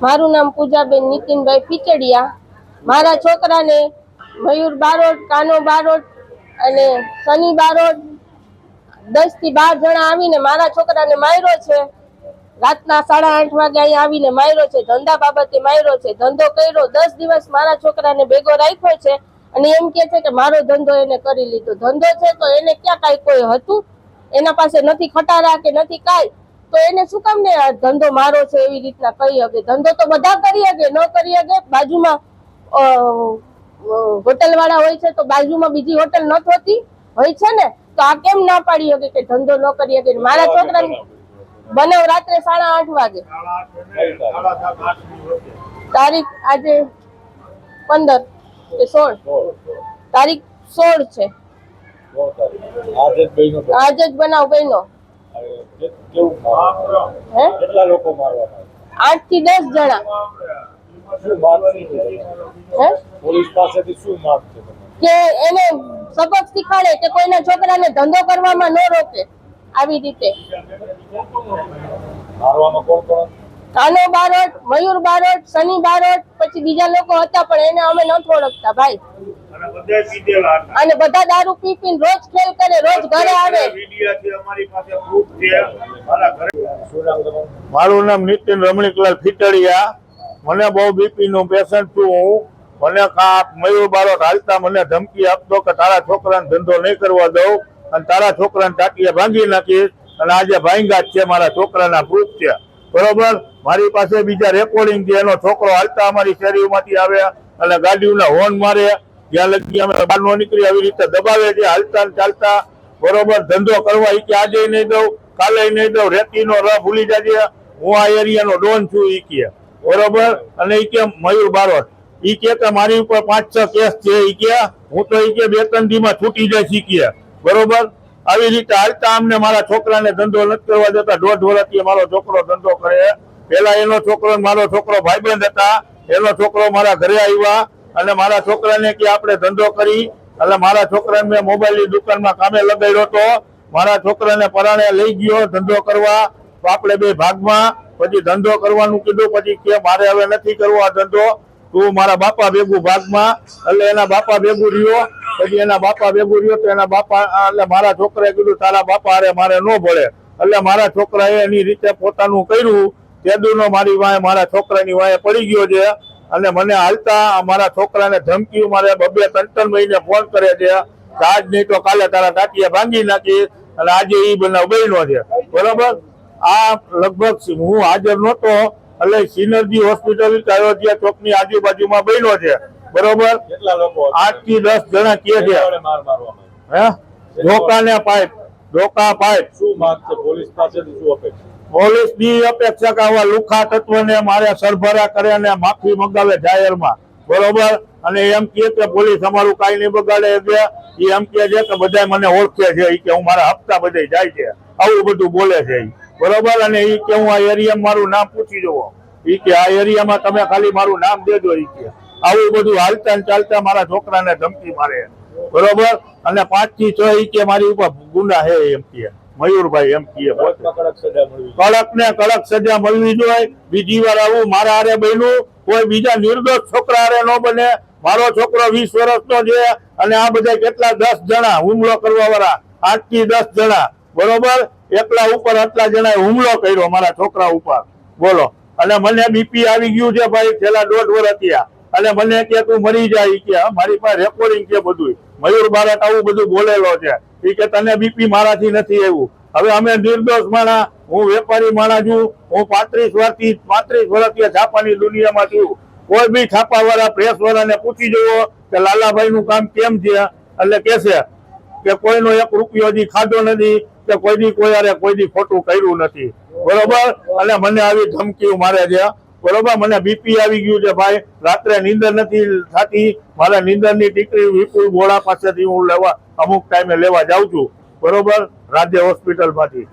મારું નામ પૂજાબેન નીતિનભાઈ પીચડિયા. મારા છોકરાને મયુર બારોટ, કાનો બારોટ અને સની બારોટ દસથી બાર જણા આવીને મારા છોકરાને માર્યો છે. રાતના સાડા આઠ વાગે અહીંયા આવીને માર્યો છે. ધંધા બાબતે માર્યો છે. ધંધો કર્યો. દસ દિવસ મારા છોકરાને ભેગો રાખ્યો છે અને એમ કે છે કે મારો ધંધો એને કરી લીધો. ધંધો છે તો એને ક્યાં કાંઈ કોઈ હતું? એના પાસે નથી ખટારા કે નથી કાંઈ? તો એને શું કામ ને ધંધો મારો છે એવી રીતના કહી શકે ધંધો તો બધા કરી શકે ન કરી શકે બાજુમાં હોટલ વાળા હોય છે તો બાજુમાં બીજી હોટલ ન હોતી હોય છે ને તો આ કેમ ના પાડી શકે કે ધંધો ન કરી શકે મારા છોકરા બનાવ રાત્રે સાડા આઠ વાગે તારીખ? આજે પંદર કે સોળ. તારીખ સોળ છે. આજે જ બનાવ બન્યો કેટલા લોકો આઠથી દસ જણા. શું માગ છે? હે? પોલીસ પાસેથી શું માગ છે કે એને સબક શીખવાડે કે કોઈના છોકરાને ધંધો કરવામાં ન રોકે આવી રીતે. કાનો બારોટ મયુર બારોટ સની બારોટ પછી બીજા લોકો હતા પણ એને અમે નથી ઓળખતા ભાઈ. અને બધા દારૂ પી પીને રોજ ખેલ કરે રોજ ઘરે આવે. વીડિયો છે અમારી પાસે પ્રૂફ છે. મારા ઘરે શું નામ તમારું મારું નામ નીતિન રમણીકલાલ ફીટડિયા. મને બહુ બીપી નું પેશન્ટ છું હું. મને કાપ મયુર બારોટ હાલતા મને ધમકી આપતો કે તારા છોકરાને ધંધો નહીં કરવા દઉં અને તારા છોકરાને ટાંકીએ ભાંગી નાખીશ અને આજે ભાંગા જ છે મારા છોકરાના પ્રૂફ છે. બરોબર? મારી પાસે બીજા રેકોર્ડિંગ છે. એનો છોકરો હાલતા અમારી શેરીમાંથી આવે અને ગાડીઓના હોર્ન મારે. જ્યાં લગી અમે બહાર નો નીકળી આવી રીતે દબાવે છે, હાલતા ચાલતા બરોબર ધંધો કરવા ઈ કે આજે નહીં દઉં, કાલે નહીં દઉં, રેતીનો રહ ભૂલી જાજે. હું આ એરિયાનો ડોન છું ઈ કે. બરોબર? અને ઈ કે મયુર બારોટ. ઈ કે કે મારી ઉપર પાંચ છ કેસ છે ઈ કે. હું તો ઈ કે બે ત્રણ દીમાં છૂટી જાય શીખીએ બરોબર? આવી રીતે હાલતા અમને મારા છોકરાને ધંધો નથી કરવા દેતા. દોઢ વર્ષથી મારો છોકરો ધંધો કરે. પેલા એનો છોકરો મારો છોકરો ભાઈબંધ હતા. એનો છોકરો મારા ઘરે આવ્યા. અને મારા છોકરાને કે આપણે ધંધો કરી, એટલે મારા છોકરાને મેં મોબાઈલની દુકાનમાં કામે લગાડ્યો હતો મારા છોકરાને પરાણે લઈ ગયો ધંધો કરવા. આપણે બે ભાગમાં, પછી ધંધો કરવાનું કીધું, પછી કે મારે હવે નથી કરવો આ ધંધો. તું મારા બાપા ભેગું ભાગમાં, એટલે એના બાપા ભેગું રહ્યો. પછી એના બાપા ભેગું રહ્યો તો એના બાપા એટલે મારા છોકરાએ કીધું, તારા બાપા અરે મારે ન ભળે એટલે મારા છોકરાએ એની રીતે પોતાનું કર્યું. તેદુનો મારી વાંહે મારા છોકરાની વાંહે પડી ગયો છે. અને મને હાલતા મારા છોકરાને ધમકી મારે બબે ત્રણ ત્રણ મહિને ફોન કરે છે આજ નહીં તો કાલે તારા ટાટિયા ભાંગી નાખી અને આજે એ બનાવ બન્યો છે. બરોબર? આ લગભગ હું હાજર નહોતો એટલે સિનર્જી હોસ્પિટલ અયોધ્યા ચોકની આજુબાજુમાં બન્યો છે. બરોબર? કેટલા લોકો હતા? આઠથી દસ જણા કે છે? હે? ધોકા ને પાઇપ ડોકા પાઇપ. શું માગ છે? પોલીસ પાસેથી શું અપેક્ષા? પોલીસની અપેક્ષા કે આવા લુખા તત્વને મારે સરભરા કરે અને માફી મંગાવે જાહેરમાં. બરોબર? અને એમ કહે કે પોલીસ અમારું કાંઈ નહીં બગાડે એટલે એ એમ કહે છે કે બધા મને ઓળખે છે. એ કે હું મારા હપ્તા બધે જાય છે. આવું બધું બોલે છે બરોબર? અને એ કે હું આ એરિયામાં મારું નામ પૂછી જુઓ એ કે આ એરિયામાં તમે ખાલી મારું નામ દેજો એ કે. આવું બધું હાલતા ચાલતા મારા છોકરાને ધમકી મારે. બરોબર? અને પાંચથી છ ઈ કે મારી ઉપર ગુંડા હે એમ કે મયુરભાઈ એમ કીએ. કડક. ને કડક સજા મળવી જોઈએ. બીજી વાર આવું મારા હારે બન્યું. કોઈ બીજા નિર્દોષ છોકરા હારે ન બને. મારો છોકરો વીસ વર્ષનો છે અને આ બધા કેટલા દસ જણા હુમલો કરવા વાળા આઠથી દસ જણા. બરોબર? એકલા ઉપર આટલા જણાએ હુમલો કર્યો મારા છોકરા ઉપર. બોલો. અને મને બીપી આવી ગયું છે ભાઈ છેલ્લા દોઢ વર્ષ થયા. અને મને કે તું મરી જાય કે. મારી પાસે રેકોર્ડિંગ છે બધું મયુર બારટ આવું બધું બોલેલો છે. ઈ કે તને બીપી મારાથી નથી એવું હવે અમે નિર્દોષ માણા હું વેપારી માણા છું. હું પાંત્રીસ વર્ષથી પાંત્રીસ વર્ષથી છાપાની દુનિયામાં છું. કોઈ બી છાપા વાળા પ્રેસ વાળાને પૂછી જુઓ કે લાલાભાઈ નું કામ કેમ છે? એટલે કેસે કે કોઈનો એક રૂપિયો હજી ખાધો નથી કે કોઈ દી કોઈ અરે કોઈની ખોટું કર્યું નથી. બરોબર? અને મને આવી ધમકીઓ મારે છે. બરોબર? મને બીપી આવી ગયું છે ભાઈ. રાત્રે નીંદર નથી થતી. મારા નીંદરની ટીકરી વિપુલ ગોળા પાસેથી હું લેવા, અમુક ટાઈમે લેવા જાઉં છું. બરોબર? રાજ્ય હોસ્પિટલમાંથી